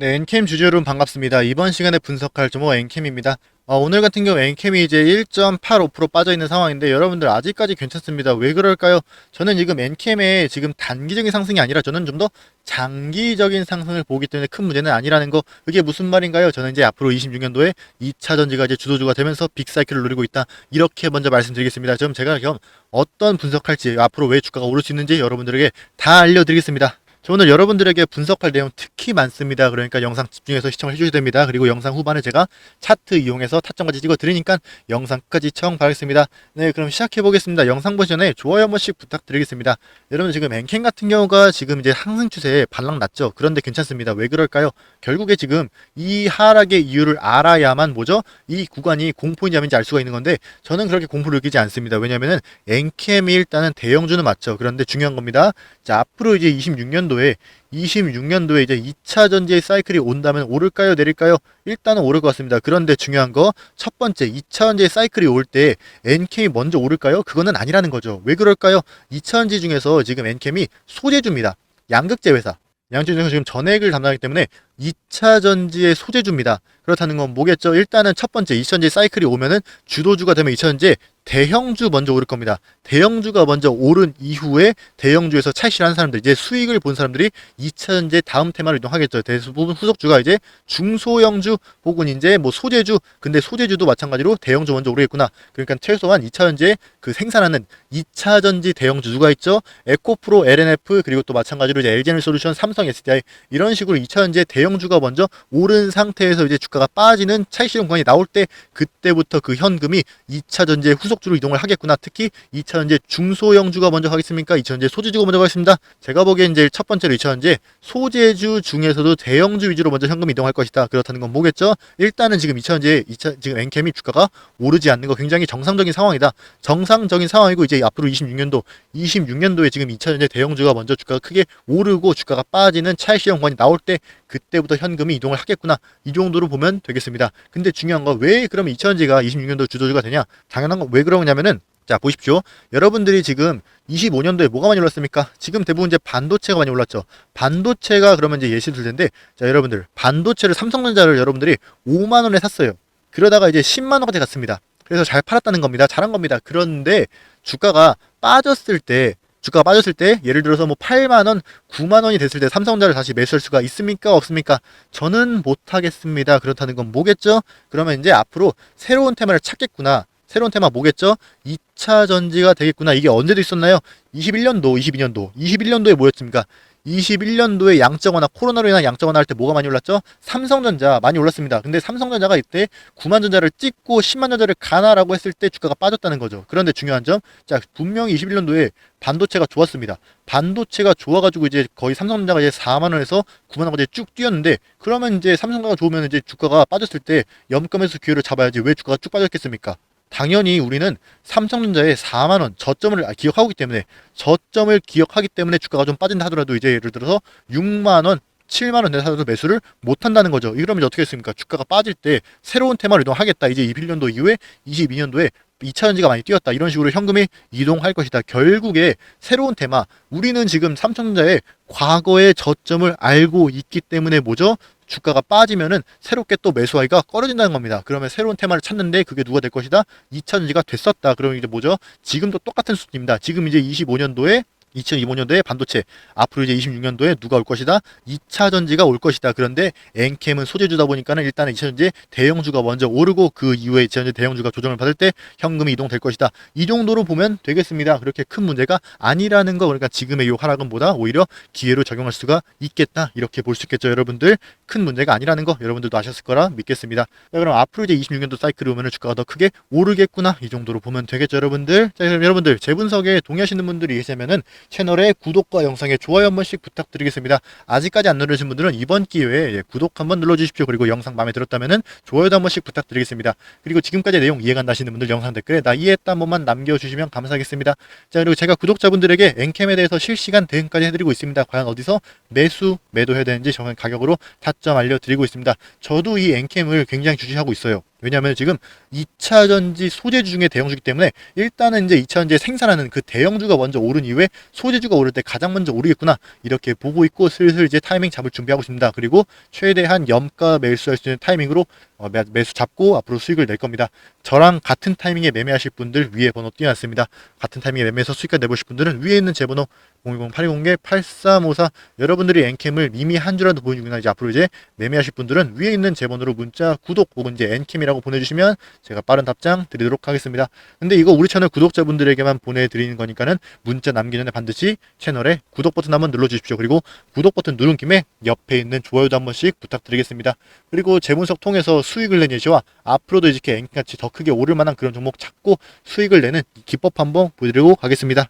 네, 엔캠 주주 여러분 반갑습니다. 이번 시간에 분석할 종목 엔캠입니다. 어, 오늘 같은 경우 엔캠이 이제 1.85% 빠져 있는 상황인데 여러분들 아직까지 괜찮습니다. 왜 그럴까요? 저는 지금 엔캠의 지금 단기적인 상승이 아니라 저는 좀 더 장기적인 상승을 보기 때문에 큰 문제는 아니라는 거. 그게 무슨 말인가요? 저는 이제 앞으로 26년도에 2차 전지가 이제 주도주가 되면서 빅사이클을 노리고 있다. 이렇게 먼저 말씀드리겠습니다. 지금 제가 겸 어떤 분석할지 앞으로 왜 주가가 오를 수 있는지 여러분들에게 다 알려드리겠습니다. 저 오늘 여러분들에게 분석할 내용 특히 많습니다. 그러니까 영상 집중해서 시청을 해주셔야 됩니다. 그리고 영상 후반에 제가 차트 이용해서 타점까지 찍어 드리니까 영상 끝까지 시청 바라겠습니다. 네, 그럼 시작해 보겠습니다. 영상 보기 전에 좋아요 한 번씩 부탁드리겠습니다. 여러분 지금 엔캔 같은 경우가 지금 이제 상승 추세에 반락 났죠. 그런데 괜찮습니다. 왜 그럴까요? 결국에 지금 이 하락의 이유를 알아야만 뭐죠? 이 구간이 공포인지 아닌지 알 수가 있는 건데 저는 그렇게 공포를 느끼지 않습니다. 왜냐면은 엔캠이 일단은 대형주는 맞죠. 그런데 중요한 겁니다. 자, 앞으로 이제 26년도 에 26년도에 이제 2차 전지의 사이클이 온다면 오를까요, 내릴까요? 일단은 오를 것 같습니다. 그런데 중요한 거 첫 번째 2차 전지의 사이클이 올 때 NK 먼저 오를까요? 그거는 아니라는 거죠. 왜 그럴까요? 2차 전지 중에서 지금 NCM이 소재주입니다. 양극재 회사. 양극재 지금 전액을 담당하기 때문에 2차 전지의 소재주입니다. 그렇다는 건 뭐겠죠? 일단은 첫 번째 2차 전지 사이클이 오면은 주도주가 되면 2차 전지 대형주 먼저 오를 겁니다. 대형주가 먼저 오른 이후에 대형주에서 차익실하는 사람들 이제 수익을 본 사람들이 2차 전지 다음 테마로 이동하겠죠. 대부분 후속주가 이제 중소형주 혹은 이제 뭐 소재주 근데 소재주도 마찬가지로 대형주 먼저 오르겠구나. 그러니까 최소한 2차 전지에 그 생산하는 2차 전지 대형주 누가 있죠? 에코프로, LNF 그리고 또 마찬가지로 이제 LG에너솔루션, 삼성, SDI 이런 식으로 2차 전지의 대형주가 먼저 오른 상태에서 이제 주가가 빠지는 차익 실현 구간이 나올 때 그때부터 그 현금이 2차 전지의 후속 주로 이동을 하겠구나. 특히 2차 전지 중소형주가 먼저 가겠습니까? 2차 전지 소재주가 먼저 가겠습니다. 제가 보기엔 이제 첫 번째로 2차 전지 소재주 중에서도 대형주 위주로 먼저 현금 이동할 것이다. 그렇다는 건 뭐겠죠? 일단은 지금 2차 전지 2차 지금 엔캠이 주가가 오르지 않는 거 굉장히 정상적인 상황이다. 정상적인 상황이고 이제 앞으로 26년도 26년도에 지금 2차 전지 대형주가 먼저 주가가 크게 오르고 주가가 빠지는 차익실현 구간이 나올 때 그때부터 현금이 이동을 하겠구나. 이 정도로 보면 되겠습니다. 근데 중요한 거왜 그러면 2차 전지가 26년도 주도주가 되냐? 당연한 거왜 그러냐면은 자 보십시오. 여러분들이 지금 25년도에 뭐가 많이 올랐습니까? 지금 대부분 이제 반도체가 많이 올랐죠. 반도체가 그러면 이제 예시 들 텐데 자 여러분들 반도체를 삼성전자를 여러분들이 5만 원에 샀어요. 그러다가 이제 10만 원까지 갔습니다. 그래서 잘 팔았다는 겁니다. 잘한 겁니다. 그런데 주가가 빠졌을 때 주가가 빠졌을 때 예를 들어서 뭐 8만 원, 9만 원이 됐을 때 삼성전자를 다시 매수할 수가 있습니까? 없습니까? 저는 못 하겠습니다. 그렇다는 건 뭐겠죠? 그러면 이제 앞으로 새로운 테마를 찾겠구나. 새로운 테마 뭐겠죠? 2차 전지가 되겠구나. 이게 언제도 있었나요? 21년도, 22년도. 21년도에 뭐였습니까? 21년도에 양적완화 코로나로 인한 양적완화 할 때 뭐가 많이 올랐죠? 삼성전자 많이 올랐습니다. 근데 삼성전자가 이때 9만 전자를 찍고 10만 전자를 가나라고 했을 때 주가가 빠졌다는 거죠. 그런데 중요한 점, 자 분명히 21년도에 반도체가 좋았습니다. 반도체가 좋아가지고 이제 거의 삼성전자가 이제 4만 원에서 9만 원까지 쭉 뛰었는데 그러면 이제 삼성전자가 좋으면 이제 주가가 빠졌을 때 염감에서 기회를 잡아야지 왜 주가가 쭉 빠졌겠습니까? 당연히 우리는 삼성전자의 4만 원 저점을 기억하고 있기 때문에 저점을 기억하기 때문에 주가가 좀 빠진다 하더라도 이제 예를 들어서 6만 원 7만 원 내사도 매수를 못 한다는 거죠. 이러면 어떻게 했습니까? 주가가 빠질 때 새로운 테마를 이동하겠다. 이제 21년도 이후에 22년도에 2차 전지가 많이 뛰었다. 이런 식으로 현금이 이동할 것이다. 결국에 새로운 테마. 우리는 지금 삼성전자의 과거의 저점을 알고 있기 때문에 뭐죠? 주가가 빠지면은 새롭게 또 매수하기가 꺼려진다는 겁니다. 그러면 새로운 테마를 찾는데 그게 누가 될 것이다? 2차 전지가 됐었다. 그러면 이제 뭐죠? 지금도 똑같은 수준입니다. 지금 이제 25년도에 2025년도에 반도체, 앞으로 이제 26년도에 누가 올 것이다? 2차 전지가 올 것이다. 그런데 엔캠은 소재주다 보니까는 일단은 2차 전지 대형주가 먼저 오르고 그 이후에 2차 전지 대형주가 조정을 받을 때 현금이 이동될 것이다. 이 정도로 보면 되겠습니다. 그렇게 큰 문제가 아니라는 거 그러니까 지금의 이 하락은 보다 오히려 기회로 적용할 수가 있겠다. 이렇게 볼 수 있겠죠, 여러분들. 큰 문제가 아니라는 거 여러분들도 아셨을 거라 믿겠습니다. 자, 그럼 앞으로 이제 26년도 사이클이 오면 주가가 더 크게 오르겠구나. 이 정도로 보면 되겠죠, 여러분들. 자, 그럼 여러분들 제 분석에 동의하시는 분들이 계시면은 채널에 구독과 영상에 좋아요 한 번씩 부탁드리겠습니다. 아직까지 안 누르신 분들은 이번 기회에 예, 구독 한번 눌러주십시오. 그리고 영상 마음에 들었다면은 좋아요도 한 번씩 부탁드리겠습니다. 그리고 지금까지 내용 이해가 안 가시는 분들 영상 댓글에 나 이해했다 한 번만 남겨주시면 감사하겠습니다. 자 그리고 제가 구독자분들에게 엔캠에 대해서 실시간 대응까지 해드리고 있습니다. 과연 어디서 매수, 매도해야 되는지 정확한 가격으로 타점 알려드리고 있습니다. 저도 이 엔캠을 굉장히 주시하고 있어요. 왜냐하면 지금 2차 전지 소재주 중에 대형주기 때문에 일단은 이제 2차 전지에 생산하는 그 대형주가 먼저 오른 이후에 소재주가 오를 때 가장 먼저 오르겠구나 이렇게 보고 있고 슬슬 이제 타이밍 잡을 준비하고 있습니다. 그리고 최대한 염가 매수할 수 있는 타이밍으로 어, 매- 매수 잡고 앞으로 수익을 낼 겁니다. 저랑 같은 타이밍에 매매하실 분들 위에 번호 띄워놨습니다. 같은 타이밍에 매매해서 수익까지 내보실 분들은 위에 있는 제 번호 010-820-8354 여러분들이 엔캠을 이미 한 주라도 보여주거나 이제 앞으로 이제 매매하실 분들은 위에 있는 제 번호로 문자 구독 혹은 이제 엔캠이라고 보내주시면 제가 빠른 답장 드리도록 하겠습니다. 근데 이거 우리 채널 구독자분들에게만 보내드리는 거니까는 문자 남기기 전에 반드시 채널에 구독 버튼 한번 눌러주십시오. 그리고 구독 버튼 누른 김에 옆에 있는 좋아요도 한 번씩 부탁드리겠습니다. 그리고 재분석 통해서 수익을 낸 예시와 앞으로도 이렇게 엔같이 더 크게 오를 만한 그런 종목 찾고 수익을 내는 이 기법 한번 보여드리고 가겠습니다.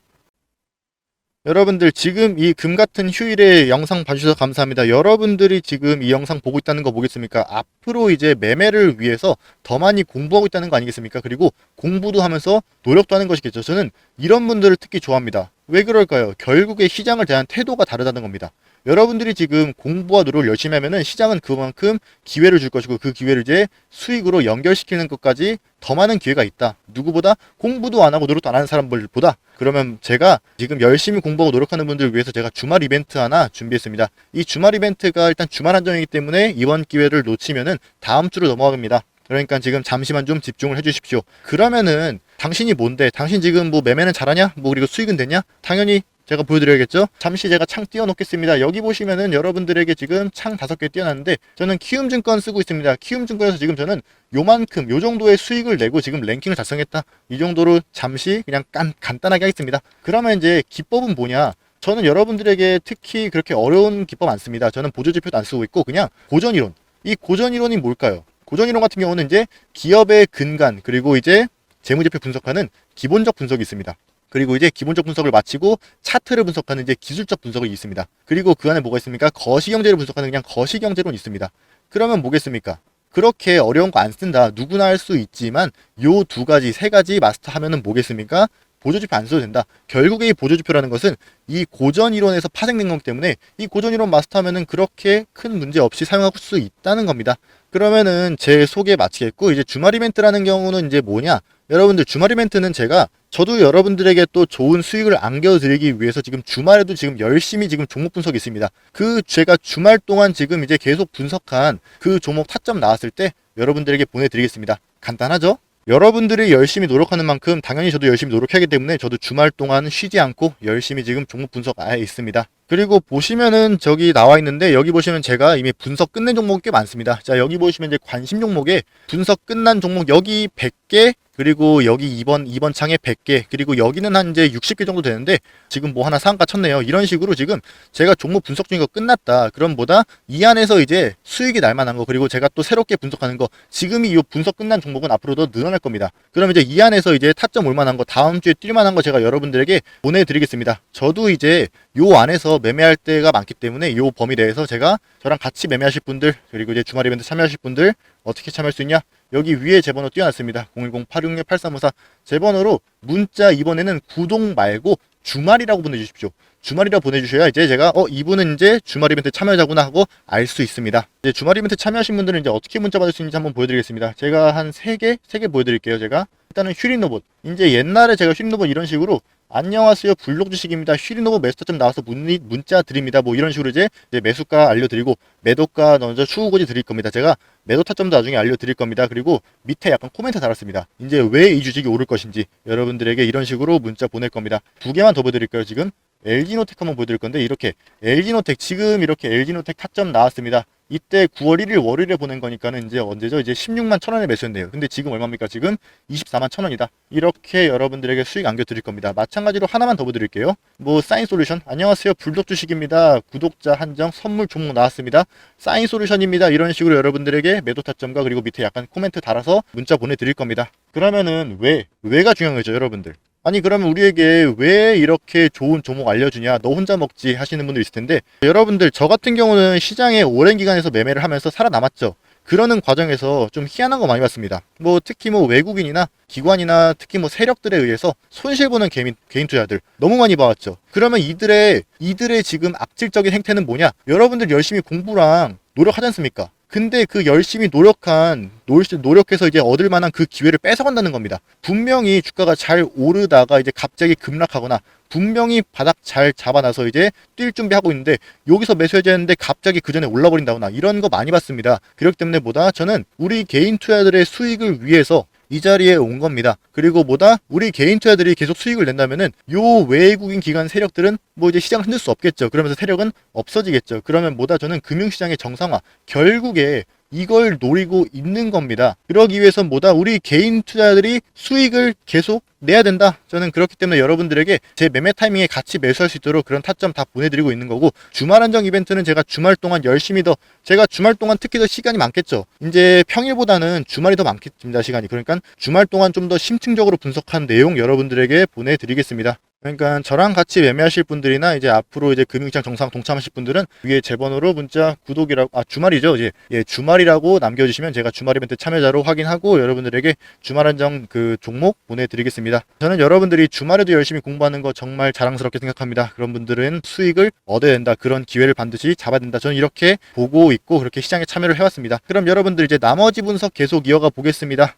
여러분들 지금 이 금 같은 휴일에 영상 봐주셔서 감사합니다. 여러분들이 지금 이 영상 보고 있다는 거 뭐겠습니까? 앞으로 이제 매매를 위해서 더 많이 공부하고 있다는 거 아니겠습니까? 그리고 공부도 하면서 노력도 하는 것이겠죠. 저는 이런 분들을 특히 좋아합니다. 왜 그럴까요? 결국에 시장을 대한 태도가 다르다는 겁니다. 여러분들이 지금 공부와 노력을 열심히 하면은 시장은 그만큼 기회를 줄 것이고 그 기회를 이제 수익으로 연결시키는 것까지 더 많은 기회가 있다. 누구보다 공부도 안 하고 노력도 안 하는 사람들보다 그러면 제가 지금 열심히 공부하고 노력하는 분들을 위해서 제가 주말 이벤트 하나 준비했습니다. 이 주말 이벤트가 일단 주말 한정이기 때문에 이번 기회를 놓치면은 다음 주로 넘어갑니다. 그러니까 지금 잠시만 좀 집중을 해주십시오. 그러면은 당신이 뭔데? 당신 지금 뭐 매매는 잘하냐? 뭐 그리고 수익은 됐냐? 당연히 제가 보여드려야겠죠? 잠시 제가 창 띄워놓겠습니다. 여기 보시면은 여러분들에게 지금 창 다섯 개 띄워놨는데 저는 키움증권 쓰고 있습니다. 키움증권에서 지금 저는 요만큼 요 정도의 수익을 내고 지금 랭킹을 달성했다. 이 정도로 잠시 그냥 깐, 간단하게 하겠습니다. 그러면 이제 기법은 뭐냐? 저는 여러분들에게 특히 그렇게 어려운 기법 안 씁니다. 저는 보조지표도 안 쓰고 있고 그냥 고전이론. 이 고전이론이 뭘까요? 고전이론 같은 경우는 이제 기업의 근간 그리고 이제 재무제표 분석하는 기본적 분석이 있습니다. 그리고 이제 기본적 분석을 마치고 차트를 분석하는 이제 기술적 분석이 있습니다. 그리고 그 안에 뭐가 있습니까? 거시경제를 분석하는 그냥 거시경제론 있습니다. 그러면 뭐겠습니까? 그렇게 어려운 거 안 쓴다. 누구나 할 수 있지만 요 두 가지, 세 가지 마스터하면은 뭐겠습니까? 보조지표 안 써도 된다. 결국에 이 보조지표라는 것은 이 고전 이론에서 파생된 거기 때문에 이 고전 이론 마스터하면은 그렇게 큰 문제 없이 사용할 수 있다는 겁니다. 그러면은 제 소개 마치겠고 이제 주말 이벤트라는 경우는 이제 뭐냐? 여러분들 주말 이벤트는 제가 저도 여러분들에게 또 좋은 수익을 안겨드리기 위해서 지금 주말에도 지금 열심히 지금 종목 분석이 있습니다. 그 제가 주말 동안 지금 이제 계속 분석한 그 종목 타점 나왔을 때 여러분들에게 보내드리겠습니다. 간단하죠? 여러분들이 열심히 노력하는 만큼 당연히 저도 열심히 노력하기 때문에 저도 주말 동안 쉬지 않고 열심히 지금 종목 분석 아예 있습니다. 그리고 보시면은 저기 나와 있는데 여기 보시면 제가 이미 분석 끝낸 종목이 꽤 많습니다. 자 여기 보시면 이제 관심 종목에 분석 끝난 종목 여기 100개 그리고 여기 2번 2번 창에 100개 그리고 여기는 한 이제 60개 정도 되는데 지금 뭐 하나 상가 쳤네요. 이런 식으로 지금 제가 종목 분석 중인 거 끝났다. 그럼보다 이 안에서 이제 수익이 날 만한 거 그리고 제가 또 새롭게 분석하는 거 지금이 이 분석 끝난 종목은 앞으로도 늘어날 겁니다. 그럼 이제 이 안에서 이제 타점 올 만한 거 다음 주에 뛸 만한 거 제가 여러분들에게 보내드리겠습니다. 저도 이제 요 안에서 매매할 때가 많기 때문에 요 범위 내에서 제가 저랑 같이 매매하실 분들 그리고 이제 주말 이벤트 참여하실 분들 어떻게 참여할 수 있냐? 여기 위에 제 번호 띄워놨습니다. 010-866-8354. 제 번호로 문자 이번에는 구독 말고 주말이라고 보내주십시오. 주말이라 보내주셔야 이제 제가 어 이분은 이제 주말 이벤트 참여자구나 하고 알 수 있습니다. 이제 주말 이벤트 참여하신 분들은 이제 어떻게 문자 받을 수 있는지 한번 보여드리겠습니다. 제가 한세 개, 세개 보여드릴게요. 제가 일단은 휴린 로봇. 이제 옛날에 제가 휴린 로봇 이런 식으로 안녕하세요 블록 주식입니다. 휴리노브 매수타점 나와서 문, 문자 드립니다. 뭐 이런 식으로 이제, 이제 매수가 알려드리고 매도가 먼저 추후고지 드릴 겁니다. 제가 매도 타점도 나중에 알려드릴 겁니다. 그리고 밑에 약간 코멘트 달았습니다. 이제 왜 이 주식이 오를 것인지 여러분들에게 이런 식으로 문자 보낼 겁니다. 두 개만 더 보여드릴까요 지금? LG노텍 한번 보여드릴 건데 이렇게 LG노텍 지금 이렇게 LG노텍 타점 나왔습니다. 이때 9월 1일 월요일에 보낸 거니까는 이제 언제죠? 이제 16만 천 원에 매수했네요. 근데 지금 얼마입니까? 지금 24만 천 원이다. 이렇게 여러분들에게 수익 안겨드릴 겁니다. 마찬가지로 하나만 더 보여드릴게요. 뭐 사인 솔루션 안녕하세요. 불독 주식입니다. 구독자 한정 선물 종목 나왔습니다. 사인 솔루션입니다. 이런 식으로 여러분들에게 매도 타점과 그리고 밑에 약간 코멘트 달아서 문자 보내드릴 겁니다. 그러면은 왜 왜가 중요한 거죠, 여러분들? 아니 그러면 우리에게 왜 이렇게 좋은 종목 알려주냐? 너 혼자 먹지? 하시는 분들 있을 텐데 여러분들 저 같은 경우는 시장에 오랜 기간에서 매매를 하면서 살아남았죠. 그러는 과정에서 좀 희한한 거 많이 봤습니다. 뭐 특히 뭐 외국인이나 기관이나 특히 뭐 세력들에 의해서 손실 보는 개인, 개인 투자들 너무 많이 봐왔죠. 그러면 이들의 이들의 지금 악질적인 행태는 뭐냐? 여러분들 열심히 공부랑 노력하지 않습니까 근데 그 열심히 노력한 노- 노력해서 이제 얻을 만한 그 기회를 뺏어간다는 겁니다. 분명히 주가가 잘 오르다가 이제 갑자기 급락하거나 분명히 바닥 잘 잡아놔서 이제 뛸 준비하고 있는데 여기서 매수해야 되는데 갑자기 그 전에 올라버린다거나 이런 거 많이 봤습니다. 그렇기 때문에 뭐다 저는 우리 개인 투자들의 수익을 위해서 이 자리에 온 겁니다. 그리고 뭐다 우리 개인 투자들이 계속 수익을 낸다면은 요 외국인 기관 세력들은 뭐 이제 시장 흔들 수 없겠죠. 그러면서 세력은 없어지겠죠. 그러면 뭐다 저는 금융시장의 정상화 결국에 이걸 노리고 있는 겁니다. 그러기 위해서 뭐다 우리 개인 투자들이 수익을 계속 내야 된다. 저는 그렇기 때문에 여러분들에게 제 매매 타이밍에 같이 매수할 수 있도록 그런 타점 다 보내드리고 있는 거고 주말 한정 이벤트는 제가 주말 동안 열심히 더 제가 주말 동안 특히 더 시간이 많겠죠. 이제 평일보다는 주말이 더 많겠습니다. 시간이 그러니까 주말 동안 좀 더 심층적으로 분석한 내용 여러분들에게 보내드리겠습니다. 그러니까 저랑 같이 매매하실 분들이나 이제 앞으로 이제 금융시장 정상 동참하실 분들은 위에 제 번호로 문자 구독이라고 아 주말이죠 이제 예 주말이라고 남겨주시면 제가 주말 이벤트 참여자로 확인하고 여러분들에게 주말 한정 그 종목 보내드리겠습니다. 저는 여러분들이 주말에도 열심히 공부하는 거 정말 자랑스럽게 생각합니다. 그런 분들은 수익을 얻어야 된다 그런 기회를 반드시 잡아야 된다. 저는 이렇게 보고 있고 그렇게 시장에 참여를 해왔습니다. 그럼 여러분들 이제 나머지 분석 계속 이어가 보겠습니다.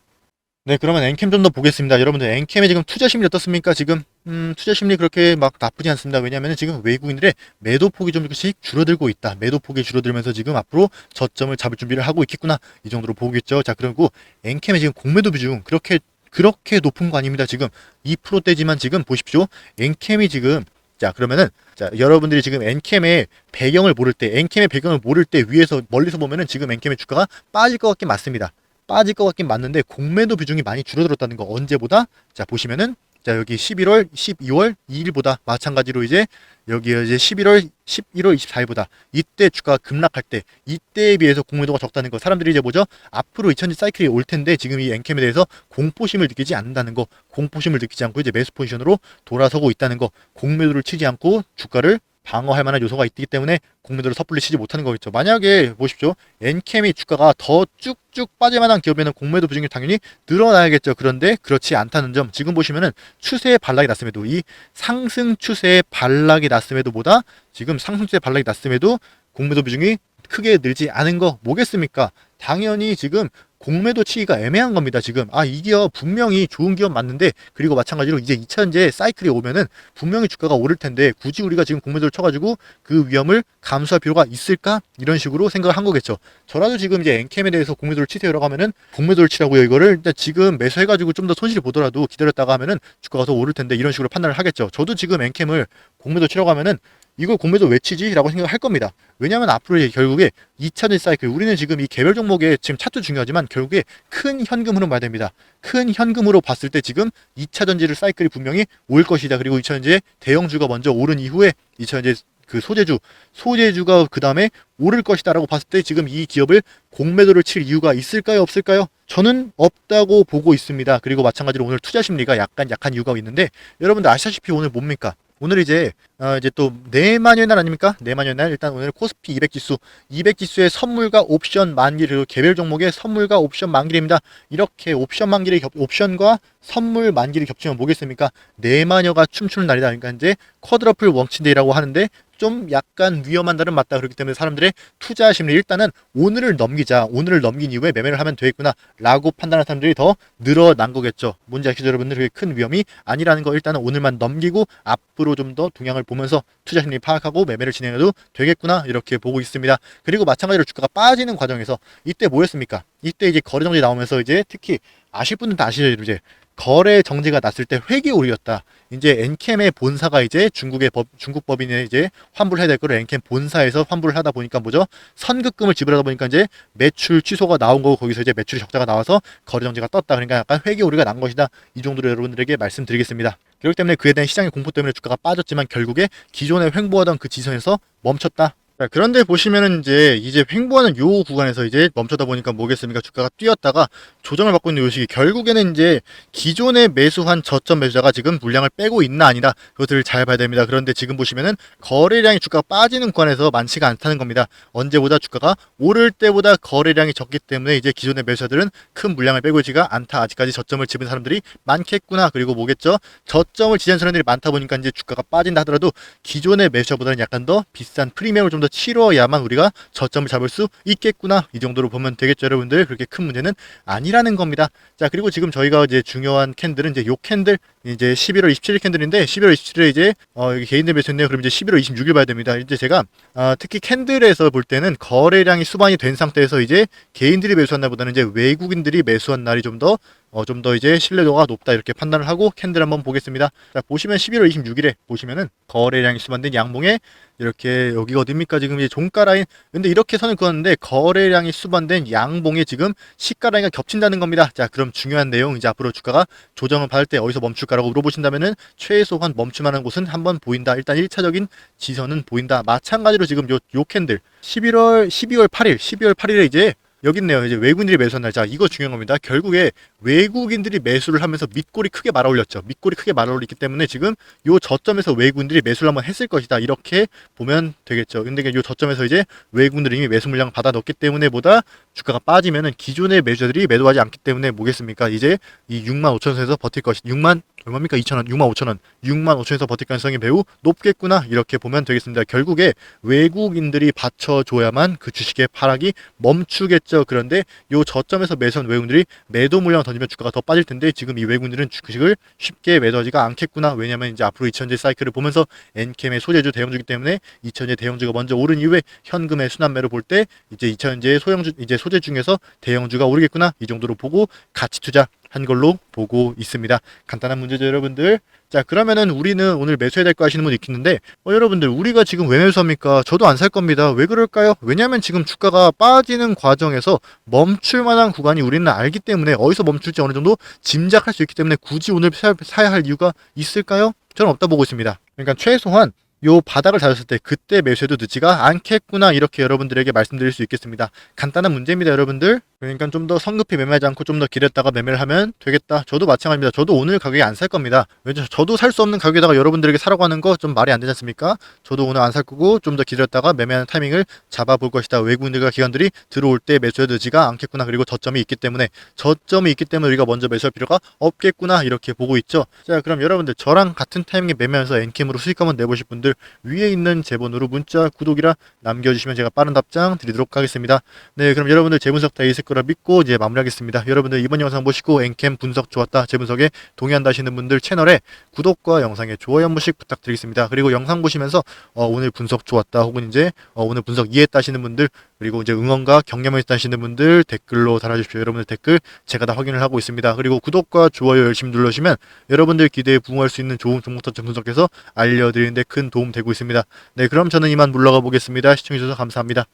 네, 그러면 엔캠 좀 더 보겠습니다. 여러분들 엔캠의 지금 투자 심리 어떻습니까? 지금 음, 투자 심리 그렇게 막 나쁘지 않습니다. 왜냐하면 지금 외국인들의 매도 폭이 좀 조금씩 줄어들고 있다. 매도 폭이 줄어들면서 지금 앞으로 저점을 잡을 준비를 하고 있겠구나. 이 정도로 보겠죠. 자, 그리고 엔캠의 지금 공매도 비중 그렇게 그렇게 높은 거 아닙니다. 지금 2%대지만 지금 보십시오. 엔캠이 지금 자 그러면은 자 여러분들이 지금 엔캠의 배경을 모를 때 엔캠의 배경을 모를 때 위에서 멀리서 보면은 지금 엔캠의 주가가 빠질 것 같긴 맞습니다. 빠질 것 같긴 맞는데 공매도 비중이 많이 줄어들었다는 거 언제보다? 자 보시면은 자 여기 11월 12월 2일보다 마찬가지로 이제 여기 이제 11월 11월 24일보다 이때 주가가 급락할 때 이때에 비해서 공매도가 적다는 거 사람들이 이제 뭐죠? 앞으로 2000년 사이클이 올 텐데 지금 이 엔캠에 대해서 공포심을 느끼지 않는다는 거 공포심을 느끼지 않고 이제 매수 포지션으로 돌아서고 있다는 거 공매도를 치지 않고 주가를 방어할 만한 요소가 있기 때문에 공매도를 섣불리 치지 못하는 거겠죠. 만약에 보십시오. 엔캠이 주가가 더 쭉쭉 빠질 만한 기업에는 공매도 비중이 당연히 늘어나야겠죠. 그런데 그렇지 않다는 점. 지금 보시면은 추세의 반락이 났음에도 이 상승 추세의 반락이 났음에도 보다 지금 상승 추세의 반락이 났음에도 공매도 비중이 크게 늘지 않은 거 뭐겠습니까? 당연히 지금 공매도 치기가 애매한 겁니다. 지금 아 이 기업 분명히 좋은 기업 맞는데 그리고 마찬가지로 이제 2차전제 사이클이 오면은 분명히 주가가 오를 텐데 굳이 우리가 지금 공매도를 쳐가지고 그 위험을 감수할 필요가 있을까 이런 식으로 생각을 한 거겠죠. 저라도 지금 이제 엔캠에 대해서 공매도를 치세요라고 하면은 공매도를 치라고요 이거를 일단 지금 매수해가지고 좀 더 손실을 보더라도 기다렸다가 하면은 주가가 더 오를 텐데 이런 식으로 판단을 하겠죠. 저도 지금 엔캠을 공매도 치라고 하면은 이걸 공매도 왜 치지? 라고 생각할 겁니다. 왜냐하면 앞으로 결국에 2차전 사이클 우리는 지금 이 개별 종목에 지금 차트 중요하지만 결국에 큰 현금으로 봐야 됩니다. 큰 현금으로 봤을 때 지금 2차 전지를 사이클이 분명히 올 것이다. 그리고 2차 전지의 대형주가 먼저 오른 이후에 2차 전지 그 소재주 소재주가 그 다음에 오를 것이다라고 봤을 때 지금 이 기업을 공매도를 칠 이유가 있을까요 없을까요? 저는 없다고 보고 있습니다. 그리고 마찬가지로 오늘 투자 심리가 약간 약한 이유가 있는데 여러분들 아시다시피 오늘 뭡니까? 오늘 이제 어 이제 또 내만여의 날 아닙니까? 내만여의 날 일단 오늘 코스피 200 지수 200 지수의 선물과 옵션 만기 그리고 개별 종목의 선물과 옵션 만기입니다. 이렇게 옵션 만기를 겹 옵션과 선물 만기를 겹치면 뭐겠습니까? 내마녀가 춤추는 날이다. 그러니까 이제 쿼드러플 원치데이라고 하는데 좀 약간 위험한 날은 맞다. 그렇기 때문에 사람들의 투자 심리 일단은 오늘을 넘기자. 오늘을 넘긴 이후에 매매를 하면 되겠구나. 라고 판단하는 사람들이 더 늘어난 거겠죠. 뭔지 아시죠, 여러분들? 그게 큰 위험이 아니라는 거 일단은 오늘만 넘기고 앞으로 좀 더 동향을 보면서 투자 심리 파악하고 매매를 진행해도 되겠구나. 이렇게 보고 있습니다. 그리고 마찬가지로 주가가 빠지는 과정에서 이때 뭐였습니까? 이때 이제 거래 정지 나오면서 이제 특히 아실 분들은 다 아시죠, 이제 거래 정지가 났을 때 회계 오류였다. 이제 엔캠의 본사가 이제 중국의 법, 중국 법인에 이제 환불해야 될 거를 엔캠 본사에서 환불을 하다 보니까 뭐죠? 선급금을 지불하다 보니까 이제 매출 취소가 나온 거고 거기서 이제 매출이 적자가 나와서 거래 정지가 떴다. 그러니까 약간 회계 오류가 난 것이다. 이 정도로 여러분들에게 말씀드리겠습니다. 그렇기 때문에 그에 대한 시장의 공포 때문에 주가가 빠졌지만 결국에 기존에 횡보하던 그 지선에서 멈췄다. 자, 그런데 보시면은 이제 이제 횡보하는 요 구간에서 이제 멈춰다 보니까 뭐겠습니까? 주가가 뛰었다가 조정을 받고 있는 요 시기 결국에는 이제 기존에 매수한 저점 매수자가 지금 물량을 빼고 있나 아니다. 그것들을 잘 봐야 됩니다. 그런데 지금 보시면은 거래량이 주가가 빠지는 구간에서 많지가 않다는 겁니다. 언제보다 주가가 오를 때보다 거래량이 적기 때문에 이제 기존의 매수자들은 큰 물량을 빼고 있지가 않다. 아직까지 저점을 집은 사람들이 많겠구나. 그리고 뭐겠죠? 저점을 지지한 사람들이 많다 보니까 이제 주가가 빠진다 하더라도 기존의 매수자보다는 약간 더 비싼 프리미엄을 좀 더 치러야만 우리가 저점을 잡을 수 있겠구나. 이 정도로 보면 되겠죠 여러분들? 그렇게 큰 문제는 아니라는 겁니다. 자 그리고 지금 저희가 이제 중요한 캔들은 이제 요 캔들 이제 11월 27일 캔들인데 11월 27일에 이제 어 여기 개인들 매수했네요. 그럼 이제 11월 26일 봐야 됩니다. 이제 제가 아, 특히 캔들에서 볼 때는 거래량이 수반이 된 상태에서 이제 개인들이 매수한 날보다는 이제 외국인들이 매수한 날이 좀더 어, 좀 더 이제 신뢰도가 높다 이렇게 판단을 하고 캔들 한번 보겠습니다. 자, 보시면 11월 26일에 보시면은 거래량이 수반된 양봉에 이렇게 여기가 어딥니까 지금 이제 종가 라인 근데 이렇게 선을 그었는데 거래량이 수반된 양봉에 지금 시가 라인과 겹친다는 겁니다. 자, 그럼 중요한 내용 이제 앞으로 주가가 조정을 받을 때 어디서 멈출까라고 물어보신다면은 최소한 멈춤하는 곳은 한번 보인다. 일단 1차적인 지선은 보인다. 마찬가지로 지금 요, 요 캔들 11월 12월 8일 12월 8일에 이제 여기 있네요. 이제 외국인들이 매수한 날짜. 이거 중요한 겁니다. 결국에 외국인들이 매수를 하면서 밑골이 크게 말아 올렸죠. 밑골이 크게 말아 올렸기 때문에 지금 요 저점에서 외국인들이 매수를 한번 했을 것이다. 이렇게 보면 되겠죠. 근데 요 저점에서 이제 외국인들이 이미 매수 물량 받아 넣었기 때문에 보다 주가가 빠지면은 기존의 매수자들이 매도하지 않기 때문에 뭐겠습니까? 이제 이 6만 5천 선에서 버틸 것이 6만 얼마입니까? 2,000원, 6만 5천 원, 6만 5천에서 버틸 가능성이 매우 높겠구나 이렇게 보면 되겠습니다. 결국에 외국인들이 받쳐줘야만 그 주식의 하락이 멈추겠죠. 그런데 요 저점에서 매수한 외국인들이 매도 물량을 던지면 주가가 더 빠질 텐데 지금 이 외국인들은 주식을 쉽게 매도하지가 않겠구나. 왜냐하면 이제 앞으로 2000제 사이클을 보면서 엔캠의 소재주 대형주기 때문에 2000제 대형주가 먼저 오른 이후에 현금의 순환매로 볼때 이제 2000제 소형주 이제 소재 중에서 대형주가 오르겠구나 이 정도로 보고 가치 투자 한 걸로 보고 있습니다. 간단한 문제죠, 여러분들. 자, 그러면은 우리는 오늘 매수해야 될 거 하시는 분 있겠는데, 어, 여러분들, 우리가 지금 왜 매수합니까? 저도 안 살 겁니다. 왜 그럴까요? 왜냐면 지금 주가가 빠지는 과정에서 멈출 만한 구간이 우리는 알기 때문에 어디서 멈출지 어느 정도 짐작할 수 있기 때문에 굳이 오늘 사, 사야 할 이유가 있을까요? 저는 없다 보고 있습니다. 그러니까 최소한 요 바닥을 다졌을 때 그때 매수해도 늦지가 않겠구나 이렇게 여러분들에게 말씀드릴 수 있겠습니다. 간단한 문제입니다, 여러분들. 그러니까 좀 더 성급히 매매하지 않고 좀 더 기다렸다가 매매를 하면 되겠다. 저도 마찬가지입니다. 저도 오늘 가격에 안 살 겁니다. 왜냐 저도 살 수 없는 가격에다가 여러분들에게 사라고 하는 거 좀 말이 안 되지 않습니까? 저도 오늘 안 살 거고 좀 더 기다렸다가 매매하는 타이밍을 잡아볼 것이다. 외국인들과 기관들이 들어올 때 매수해도 늦지가 않겠구나. 그리고 저점이 있기 때문에 저점이 있기 때문에 우리가 먼저 매수할 필요가 없겠구나. 이렇게 보고 있죠. 자, 그럼 여러분들 저랑 같은 타이밍에 매매하면서 엔캠으로 수익 한번 내보실 분들 위에 있는 제 번호로 문자 구독이라 남겨주시면 제가 빠른 답장 드리도록 하겠습니다. 네, 그럼 여러분들 제 분석 다 있을 거라 믿고 이제 마무리하겠습니다. 여러분들 이번 영상 보시고 엔캠 분석 좋았다, 제 분석에 동의한다 하시는 분들 채널에 구독과 영상에 좋아요 한 번씩 부탁드리겠습니다. 그리고 영상 보시면서 어, 오늘 분석 좋았다 혹은 이제 어, 오늘 분석 이해했다 하시는 분들 그리고 이제 응원과 격려만 있다 하시는 분들 댓글로 달아주십시오. 여러분들 댓글 제가 다 확인을 하고 있습니다. 그리고 구독과 좋아요 열심히 눌러주시면 여러분들 기대에 부응할 수 있는 좋은 종목 터 점 분석해서 알려드리는데 큰 도움 되고 있습니다. 네, 그럼 저는 이만 물러가 보겠습니다. 시청해주셔서 감사합니다.